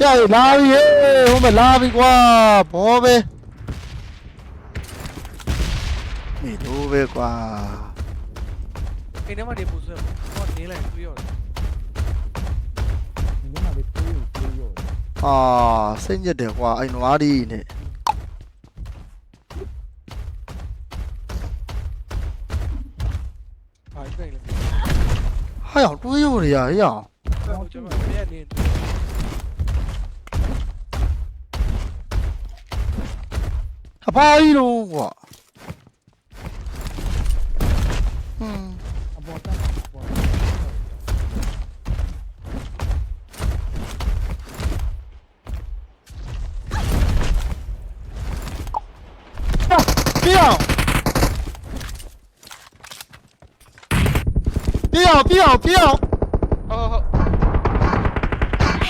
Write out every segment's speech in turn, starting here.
ပြရလာပြီဟေးဟိုမဲ့လာပြီကွာဘောပဲနေတော့ပဲကွာအိမ်ထဲမှာနေပူဆွဲမှာဟောနေလိုက်ပြီးရတယ်ဒီမှာလေးပြေးပြေးရအာစိတ်ညစ်တယ်ကွာအဲ့နွားဒီနဲ့အားကြိုက်လေဟာရောက်တွေးရရရအောင်ကျွန်တော်ပြည့်နေတယ် 拜拜喽我嗯我在我在不要不要不要不要不要好好好。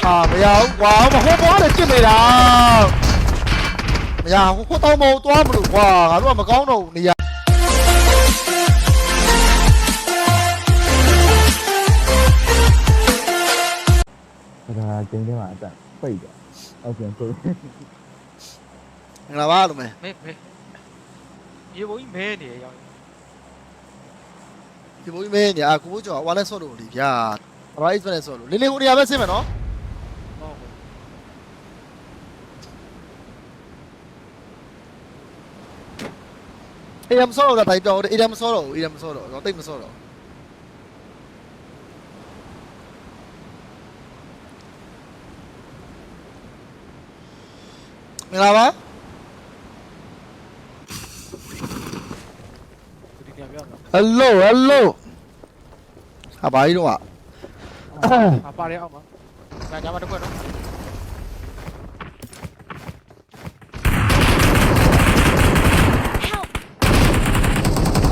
啊不要我哇哇哇来进来了？ ရဘူးကွာမဟိုဘောနဲ့ကျစ်နေတာမရဘူးဟိုတော့မဟုတ်သွားမလို့ကွာငါတို့ကမကောင်းတော့ဘူးနေရာဒါကကျင်းထဲမှာအတက်ပိတ်တယ်ဟုတ်ပြန်ပိတ်မင်္ဂလာပါလို့မယ်မဲမဲရေဘုံကြီးမဲနေရောင်းဒီဘိုးကြီးမင်းညာကိုဘိုးကျော်ဝါလက်ဆော့လို့လीဗျာဘာအိတ်နဲ့ဆော့လို့လေးလေးဟိုနေရာပဲဆင်းမယ်နော် ဟုတ်ဟုတ် အေးရမဆော့တော့တိုင်းပြောင်းအေးရမဆော့တော့အေးရမဆော့တော့တော့တိတ်မဆော့တော့မင်္ဂလာပါဒီညပြောင်းတော့ဟယ်လိုဟယ်လိုဟာဘာကြီးတော့อ่ะအပါရဲအောင်ပါညညမှာတစ်ခွက်တော့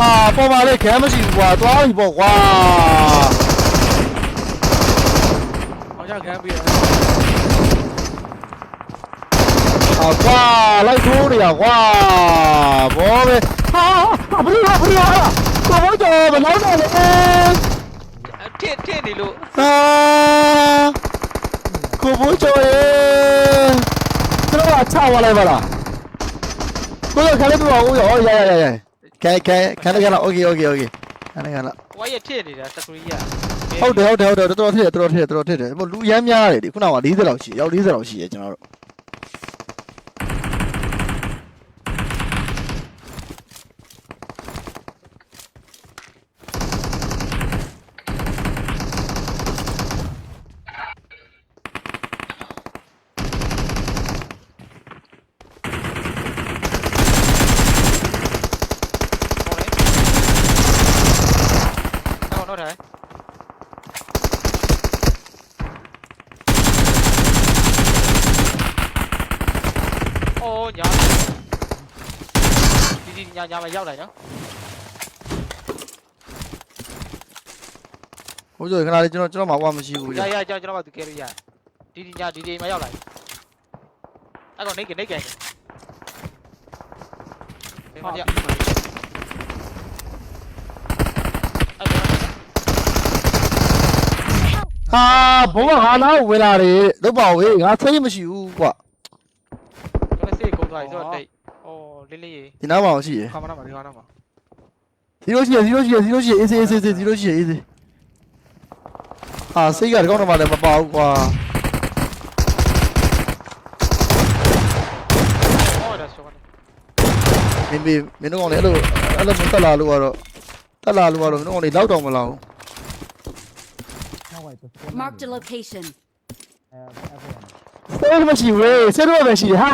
အာပေါ်ပါလေခဲမရှိဘူးကွာသွားပြီပေါ့ကွာအောင်ကြခံပြီးရအာကွာလိုက်ထိုးနေရကွာဘောပဲဟာဟာဘယ်လိုဘယ်လိုကိုဘောကျော်ဘယ်လောက်နေလဲထစ်ထစ်နေလို့ဟာကိုဘောကျော်ရေကျွန်တော်ကချသွားလိုက်ပါလားကိုယ်ခလေးပြပါဦးရောရရရရ Can can can I get out? Okay okay okay. Can I get out? ဝိုင်းရထည့်နေတာစကရီးရဟုတ်တယ်ဟုတ်တယ်ဟုတ်တယ်တော်တော်ထည့်တယ်တော်တော်ထည့်တယ်တော်တော်ထည့်တယ်ဟိုလူရမ်းများတယ်ဒီခုနက40လောက်ရှိရောက်40လောက်ရှိရကျွန်တော်တို့ ညာညာမရောက်နိုင်နော်ဟိုကျခဏလေးကျွန်တော်ကျွန်တော်မှဝါမရှိဘူးရရကြောင်ကျွန်တော်ကသူကဲလို့ရဒီဒီညာဒီဒီမရောက်လာအဲ့တော့နေကနေကနေဟာအဲ့ဟာဘုံကငါနာဝင်လာတယ်တော့ပါဝေးငါသိမရှိဘူးကွာတော့စေးကုန်သွားပြီဆိုတော့တိတ် โอ้လေးလေးရေဒီနားမှာအောင်ရှိရယ်ခါမနာမှာဒီခါနာမှာဒီလိုရှိရယ်ဒီလိုရှိရယ်ဒီလိုရှိရယ်အေးစေးအေးစေးဒီလိုရှိရယ်အေးစေးဟာစိတ်ကတကောင်းတော့မှလည်းမပါဘူးကွာโอ้ဒါဆိုကနေမင်းမင်းမင်းတို့ကောင်လည်းအဲ့လိုအဲ့လိုမတက်လာလို့ကတော့တက်လာလို့ကတော့မင်းတို့ကောင်လည်းလောက်တော့မလောက် Now wait, the spawn Marked a area. location. Uh, everyone. ဘူးစိတ်မရှိဘူးစိတ်တော့မရှိတယ်ဟာ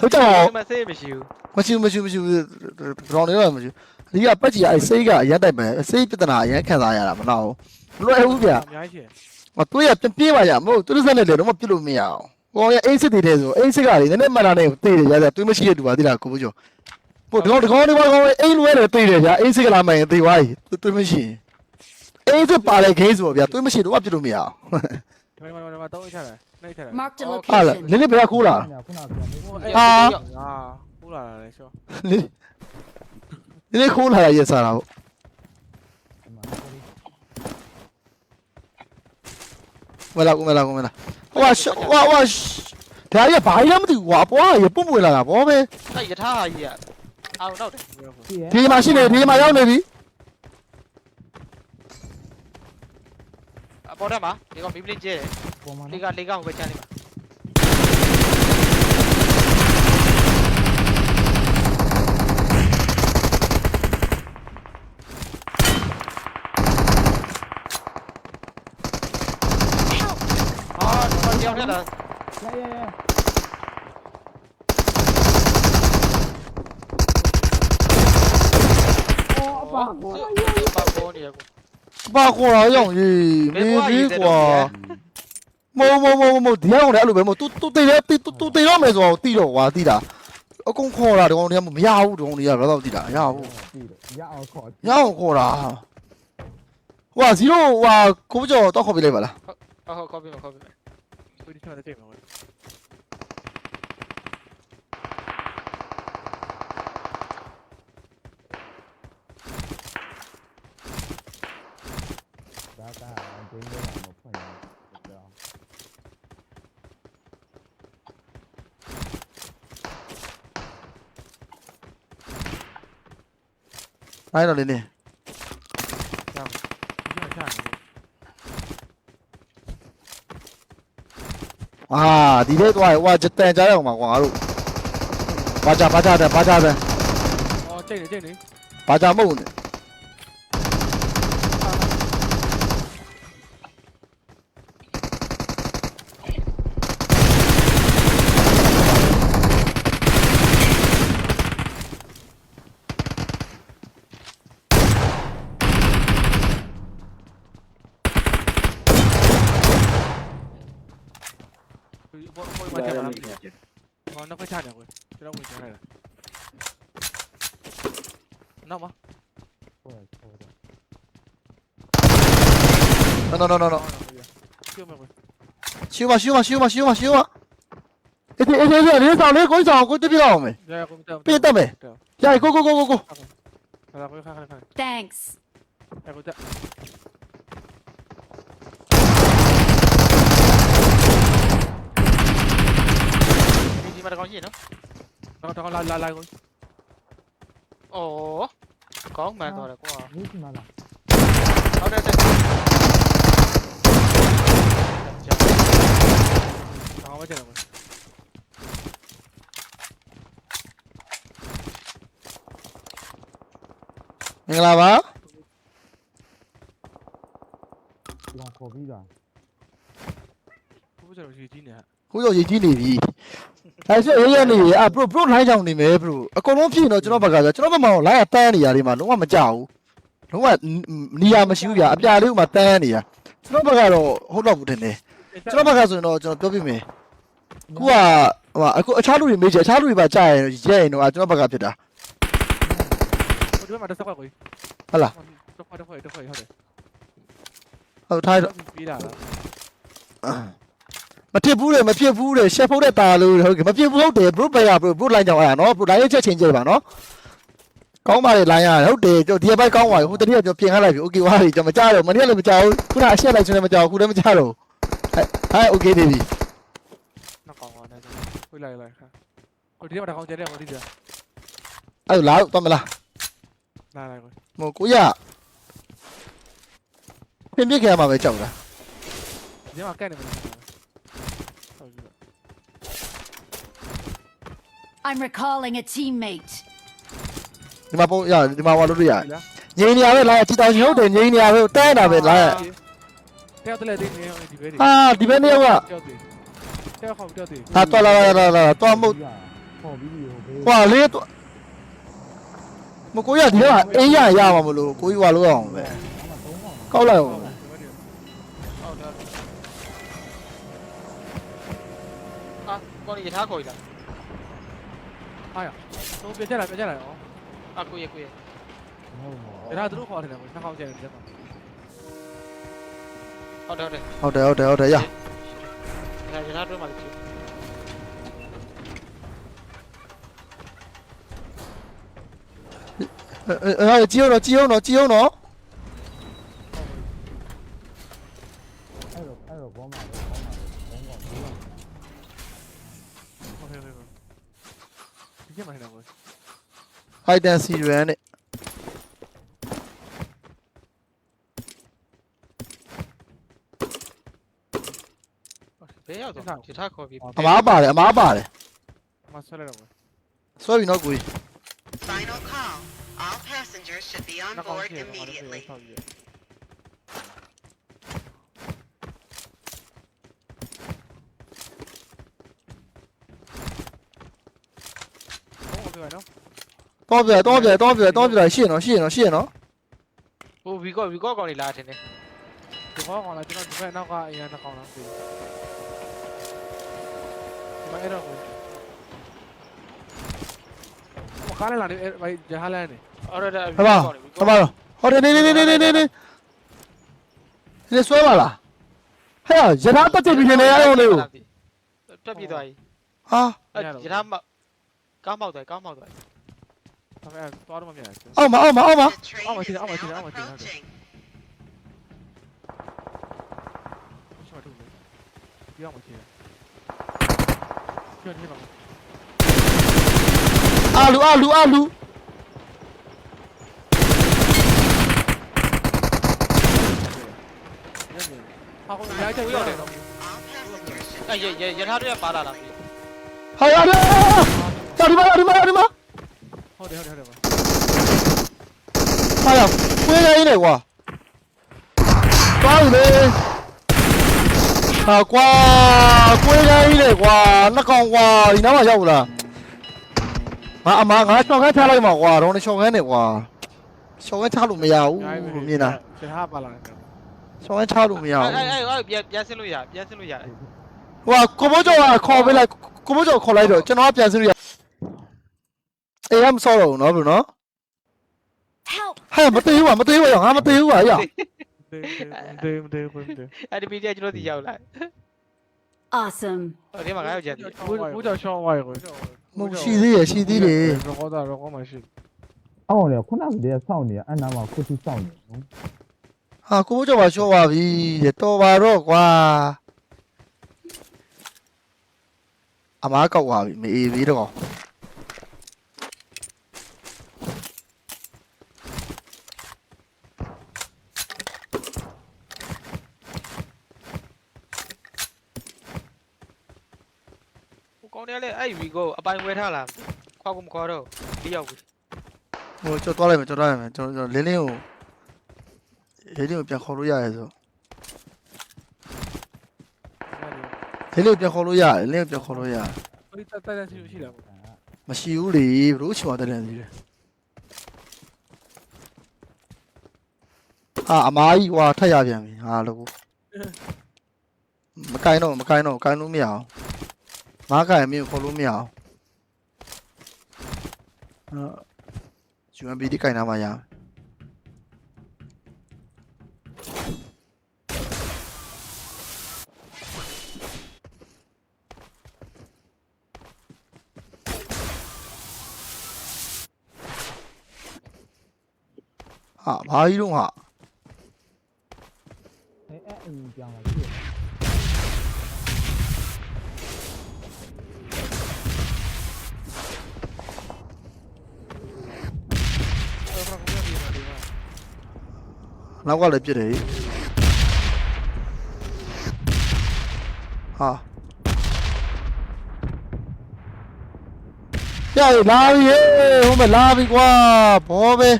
ဟုတ်ကြအောင်မစေးမရှိဘူးမရှိဘူးမရှိဘူးမရှိဘူးကောင်တွေတော့မရှိဘူးဒီကပတ်ကြီးအဲ့စိတ်ကအရင်တိုက်ပဲစိတ်ပြဿနာအရင်ခံစားရတာမနာဘူးလွယ်ဘူးဗျာအများကြီးမတွေးရပြပြေးပါရမဟုတ်သူတို့စက်နဲ့လည်းတော့မပြစ်လို့မရအောင်ဟိုရအိတ်စစ်တွေတဲ့ဆိုအိတ်စစ်ကလေနည်းနည်းမှန်တာနဲ့တေးတယ်ရရတွေးမရှိတဲ့တူပါသေးလားကိုဘိုးကျော်ပို့ဒီကောင်ဒီကောင်ဒီကောင်အိတ်လွဲတယ်တေးတယ်ဗျာအိတ်စစ်ကလာမှရင်တေးသွားပြီတွေးမရှိအိတ်စစ်ပါလေခေးဆိုဗျာတွေးမရှိတော့ပြစ်လို့မရအောင်ဒီမှာဒီမှာတော့ချတယ် နှိမ့်ထတယ် Marked a ဟာလေ location. နည်းနည်းဘယ်ကခိုးလာ那 kuna biya ne. ဟာပူလာတယ်ရှောနည်းနည်းခိုးလာရရစားတာဟုတ်မလာကူမလာကူမလာဟိုကရှဟိုဟိုဒါကြီးကဘာကြီးလဲမသိဘူးကွာအပွားကရပုံပွေလာတာဗောပဲအဲ့ယထာဟာကြီးကအောင်တော့တယ်ရှိရဲ့ဒီမှာရှိနေဒီမှာရောက်နေပြီ အပေါ်တက်မှာဒီကောင်မီပလင်းကျဲတယ်ပေါ်မှာလေကလေကဟိုပဲချမ်းနေမှာအာတော့ကြောက်နေတာရဲရဲရဲအော်အပါကိုပါပေါ်နေရကို ပါခေါ်တာရောက်ရေးမင်းကြီးကွာမုံမုံမုံမုံဒီကောင်လည်းအဲ့လိုပဲမဟုတ် तू तू တိတ်တယ် तू तू တိတ်တော့မယ်ဆိုတော့တိတော့ကွာတိတာအကုန်ခေါ်တာဒီကောင်တွေကမရဘူးဒီကောင်တွေကဘယ်တော့တိတာရဘူး ကြည့်တယ်ရအောင်ခေါ် ရအောင်ခေါ်တာဟိုက0ဟိုကကိုကျော်တော့ခေါ်ပြလိုက်ပါလား ဟုတ်ဟုတ်ခေါ်ပြီးမခေါ်ပြီးမ ကိုဒီချောင်းတဲ့ချိန်မှာ အဲ့တော့လေနေဒီမှာချာနေအာဒီထဲသွားရဟိုကတန်ကြရအောင်ပါကွာငါတို့ဘာကြဘာကြတယ်ဘာကြတယ်အော်ချိန်နေချိန်နေဘာကြမဟုတ်နဲ့ဒီဘောဘောမှာချာလာဟောနောက်ခါချနေကိုကျွန် တော်ဝင်ချင်လိုက်နောက်မှာဖွင့်ခေါ်တယ်နော်နော်နော်နော်ပြောမယ်ကိုရှူမရှူမရှူမရှူမရှူမအေးအေးအေးလေးဆောင်လေးကိုဆောင်ကိုတက်ပြအောင်မယ်ရရကိုတက်ပြတက်မယ်ရိုက်ကိုကိုကိုကိုကိုဟာကိုခါခါခါ Thanks. ရကိုတက်ဒီဒီမှာတကောင်ရှိနော် တော့တော့လာလာလာကိုအော်ကောင်းမှန်သွားတယ်ကွာမင်းမလားဟုတ်တယ်တဲ့တော့မချင်တော့မင်္ဂလာပါဒီကောင်ခေါ်ပြီးတာဘူးကျွန်တော်ကြီးကြီးနေဟာခုရောက်ရေးကြီးနေပြီ အဲဆိုရေးရနေပြီအာ bro bro လိုင်းကြောင်နေမယ် bro အကုန်လုံးဖြစ်နေတော့ကျွန်တော်ဘက်ကဆိုကျွန်တော်ဘက်မှာလိုင်းကတန်းနေရလေးမှာလုံးဝမကြောက်ဘူးလုံးဝနီယာမရှိဘူးဗျာအပြာလေးကမှတန်းနေရကျွန်တော်ဘက်ကတော့ဟုတ်တော့ဘူးတင်တယ်ကျွန်တော်ဘက်ကဆိုရင်တော့ကျွန်တော်ပြောပြမယ်ခုကဟိုအခုအခြားလူတွေမေးချင်အခြားလူတွေပါကြားရင်ရဲရင်တော့ကျွန်တော်ဘက်ကဖြစ်တာဒီမှာတက်ဆက်ကိုဟုတ်လားတော့တော့တော့တော့ဟုတ်တယ်ဟုတ်ထားတော့ပြီးလာလား မဖြစ်ဘူးလေမဖြစ်ဘူးလေရှက်ဖို့တဲ့တာလို့ဟုတ်ကဲ့မဖြစ်ဘူးဟုတ်တယ် bro ပဲရ bro bro လိုင်းကြောင်အဲ့ဒါနော် bro လိုင်းရဲ့ချက်ချင်းကြည့်ပါနော်ကောင်းပါလေလိုင်းရတယ်ဟုတ်တယ်ကျွန်တော်ဒီဘက်ကောင်းပါပြီဟိုတတိယကျွန်တော်ပြင်ခတ်လိုက်ပြီ okay ဝါပြီကျွန်တော်မကြောက်တော့မနေ့ကလည်းမကြောက်ဘူးခုနအရှက်လိုက်ချင်းလည်းမကြောက်ခုလည်းမကြောက်တော့ဟဲ့ဟဲ့ okay နေပြီနောက်ကောင်းသွားတယ်ကိုလိုက်လိုက်ခါကိုဒီမှာတော့ကောင်းကြတယ်ကိုဒီကအဲ့လာတော့မလားလာလိုက်ကိုဟိုကိုရပြင်ပြခဲ့ရမှာပဲကြောက်တာဒီမှာကဲနေမှာဟု I'm recalling a teammate. ဒီမှာပုံရဒီမှာဟောလို့ရလားငိန်နေရပဲလာကြည်တောင်ရှင်ဟုတ်တယ်ငိန်နေရပဲတဲနေတာပဲလာတယောက်တည်းလေးနေဒီဘဲဒီဟာဒီဘက်နေရောကတယောက်တည်းတယောက်ခေါက်တယောက်တည်းဟာတော်လာလာလာလာတော်မို့ခေါ်ပြီးဟိုဘေးဟွာလေးတော့မကိုရဒီတော့အင်းရရမှာမလို့ကိုကြီးဟွာလို့အောင်ပဲအမှသုံးကောင်ကောက်လိုက်အောင်ဟုတ်တယ်အာကောင်းရထားခေါ်ရလား ဟာရတော့ပြချက်လာပြချက်လာရောအာကိုရကိုရဟုတ်ပါဒါသူတို့ခေါ်တယ်ကိုနှောင်းကျတယ်တက်တော့ဟုတ်တယ်ဟုတ်တယ်ဟုတ်တယ်ဟုတ်တယ်ဟုတ်တယ်ရရရထားတွဲမှာကြည့်အဲအဲကြည့်အောင်တော့ကြည့်အောင်တော့ကြည့်အောင်တော့ အဲ့တော့အဲ့တော့ဘောမှာတော့ဘောမှာတော့ ဒီမှာနေတာကို ဟိုက်တန်စီရန်နဲ့ဘယ်ရောက်တော့ဒီထားခေါ်ပြီးအမားပါတယ်အမားပါတယ်မဆွဲလိုက်တော့ဆွဲပြီနော်ကိုကြီး Final call. All passengers should be on နောက်ကောင် board ရှိတယ်ငါတို့ immediately. ဆောက်ပြီးတော့ပြောနော် တော့ပြတော့ပြတော့ပြတော့ပြရှင်းနော်ရှင်းနော်ရှင်းနော်ဟိုဝီကောဝီကောကောင်လေးလာတယ်နေဒီဘောကောင်လာကျွန်တော်ဒီဘက်နောက်ကအရင်တစ်ကောင်လာပြီဒီမှာအဲ့တော့ကိုဟိုကားလည်းလာတယ်ဘိုင်ဂျဟာလန်နေအော်ဒါဟဲ့ပါဟဲ့ပါတော့ဟောတယ်နေနေနေနေနေနေနေဆွဲပါလားဟဲ့ရထားတက်ကြည့်ပြီးနေရအောင်လေဟာတက်ပြေးသွားပြီဟာရထားမောက်ကားမောက်သွားကားမောက်သွား ဒါပေမဲ့သွားတော့မမြင်ဘူးအောက်မှာအောက်မှာအောက်မှာ The train Oh, I is see, oh, I see, now oh, I see, okay. approaching. ရှိမှထုတ်လို့ဒီအောင်မချင်ကျွတ်နေပါမယ်အာလူအာလူအာလူ ဟာကိုရိုက်ချက်ရောက်တယ်တော့ All passengers should အဲ့ရရထားတွေကပါလာလားပြီဟာရတယ်တာဒီမဒီမဒီမဟုတ်တယ်ဟုတ်တယ်ဟုတ်တယ်ဟာရဝေးရင်းနေကွာသွားပြီလေဟာကွာကွေးရင်းနေကွာနှစ်ကောင်ကွာဒီနားမှာရောက်လာငါအမငါချော်ခန်းထားလိုက်မှာကွာတော့ချော်ခန်းနေကွာချော်ခန်းထားလို့မရဘူးမြင်လားကျဟာပါလာတယ်ချော်ခန်းထားလို့မရအဲ့ဘူးအဲ့အဲ့ပြန်ပြန်ဆင်းလို့ရပြန်ဆင်းလို့ရတယ်ဟိုကကိုမိုးကျော်ကခေါ်ပေးလိုက်ကိုမိုးကျော်ခေါ်လိုက်တော့ကျွန်တော်ကပြန်စလို့ရ အေးရမစောတော့ဘူးနော်ဘလို့နော် Help! ဟဲ့မသေးဘူးကမသေးဘူးကငါမသေးဘူးကရဒေးဒေးဒေးဒေးဒေးအဲ့ဒီပီတီကကျွန်တော်ဒီရောက်လာ Awesome. ဟိုဒီမှာငါရောက်ကြတယ်ဘူးကြောင့်ရှောင်းသွားရကိုမဟုတ်ရှိသေးရရှိသေးတယ်ရောကောတာရောကောမရှိအော်လေခုနကတည်းကစောင့်နေအဲ့နားမှာခုထိစောင့်နေနော်ဟာကိုမိုးကျော်ကရှော့ပါပြီတဲ့တော်ပါတော့ကွာအမားကောက်သွားပြီမအေးသေးတော့ ဟိုကောင်းတယ်လေအဲ့ဝီကိုအ ပိုင်ဝဲထားလာခွာကူမခွာတော့ဒီရောက်ပြီဟိုကျော်သွားလိုက်မယ်ကျော်သွားလိုက်မယ်ကျွန်တော်ကျွန်တော်လင်းလင်းကိုလင်းလင်းကိုပြန်ခေါ်လို့ရတယ်ဆိုလင်းလင်းကိုပြန်ခေါ်လို့ရတယ်လင်းလင်းကိုပြန်ခေါ်လို့ရတယ်ဒီတက်တက်ရှိရှိလားပေါ့မရှိဘူးလေဘလို့ချွာတဲ့လန်စီတယ်ဟာအမားကြီးဟွာထက်ရပြန်ပြီဟာလို့မကိုင်းတော့မကိုင်းတော့ကိုင်းလို့မရအောင်ငါကိုင်းမင်းခေါ်လို့မရအောင် အာ UMB ဒီကိုင်းနာမှာရဟာဘာကြီးတော့ဟာအဲ့အဲ့အရင်ကြောင်လာကြည့် အဲ့တော့ကိုပြနေတယ် နောက်ကလည်းပြစ်တယ်ကြီးဟာပြရလာပြီဟဲ့ဟိုမလာပြီကွာဘောပဲ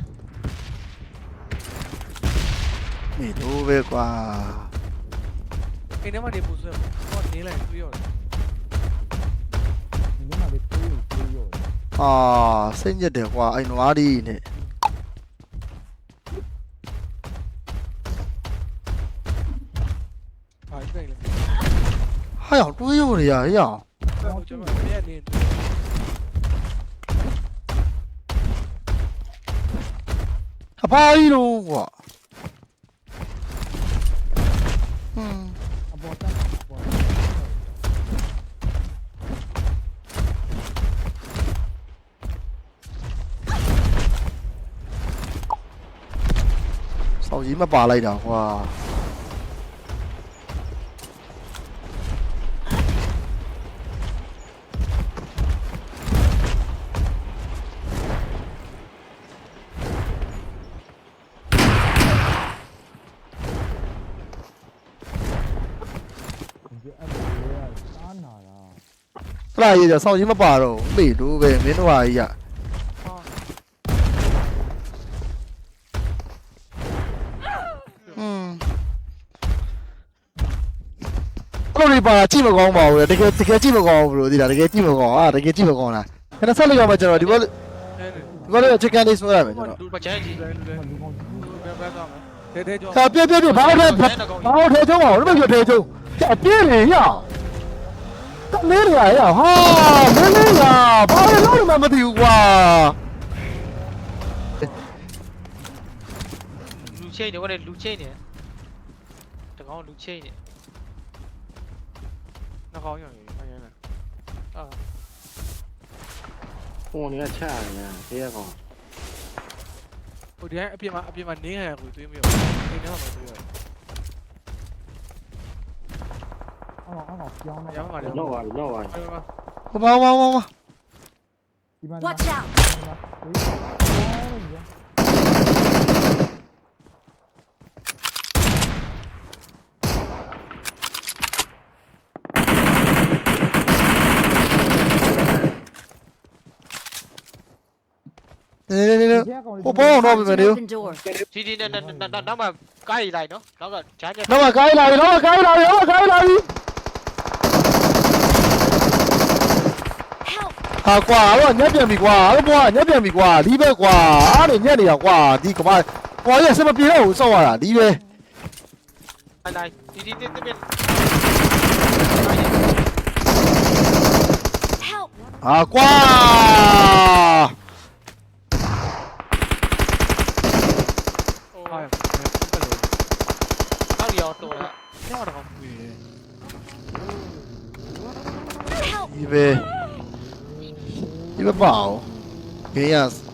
နေတော့ပဲကွာအိမ်ထဲမှာနေပူဆွဲဟောနေလိုက်ပြီးရော ရောက်တွေးရရရရအောင်ကျွန်တော်ပြည့်နေအဖား ဟလာရေးကြဆောင်းကြီးမပါတော့ဘူးမေ့လို့ပဲမင်းတို့ဟာကြီးကอืมကိုလေးပါတာကြည့်မကောင်းပါဘူးလေတကယ်တကယ်ကြည့်မကောင်းဘူးလို့ဒီလားတကယ်ကြည့်မကောင်းအာတကယ်ကြည့်မကောင်းလားခဏဆက်လိုက်ရမှာကျွန်တော်ဒီဘောဒီဘောလေး chicken dish ဆိုရမယ်ကျွန်တော်လူပါချဲကြီးဘယ်ဘက်သွားမလဲထဲထဲကျော်ဟာပြပြပြဘာလို့ဘာလို့ထဲချုံးပါဘာလို့ပြထဲချုံးပြပြလေရအောင် လေးကဘာလို့လို့မသိဘူးကွာလူချင်းနေဝင်လူချင်းနေတကောင်လူချင်းနေနှကောင်းရောင်ကြီးအရင်လားအာပုံနေကချရတယ်တေးရကောင်ဟိုဒီကအပြင်မှာအပြင်မှာနင်းရကိုတွေးမရဘူး နင်းနေမှာတွေးရအော်အော်ပြောင်းရမ်းပါလေတော့ပါတော့ပါဒီမှာဟောပါပါပါပါဒီမှာ Watch out! နေနေနေဟိုဘောင်းတော့ Marked ပဲ an လေ open door. ဒီဒီနဲ့နောက်မှကားရီလိုက်နော်နောက်ကဂျားဂျားတော့ကိုင်းလာပြီတော့ကိုင်းလာပြီတော့ကိုင်းလာပြီ Help! ဟာကွာတော့ညက်ပြန်ပြီကွာအဲ့ဘောကညက်ပြန်ပြီကွာဒီပဲကွာအားနေညက်နေရကွာဒီကမကွာရစမပြေတော့ဘူးစောက်ရတာဒီပဲလိုက်လိုက်ဒီဒီတင်းတင်း Help! ဟာကွာဟာရတက်လို့နောက်ရောတော်တာညောင်း တော့ဘူး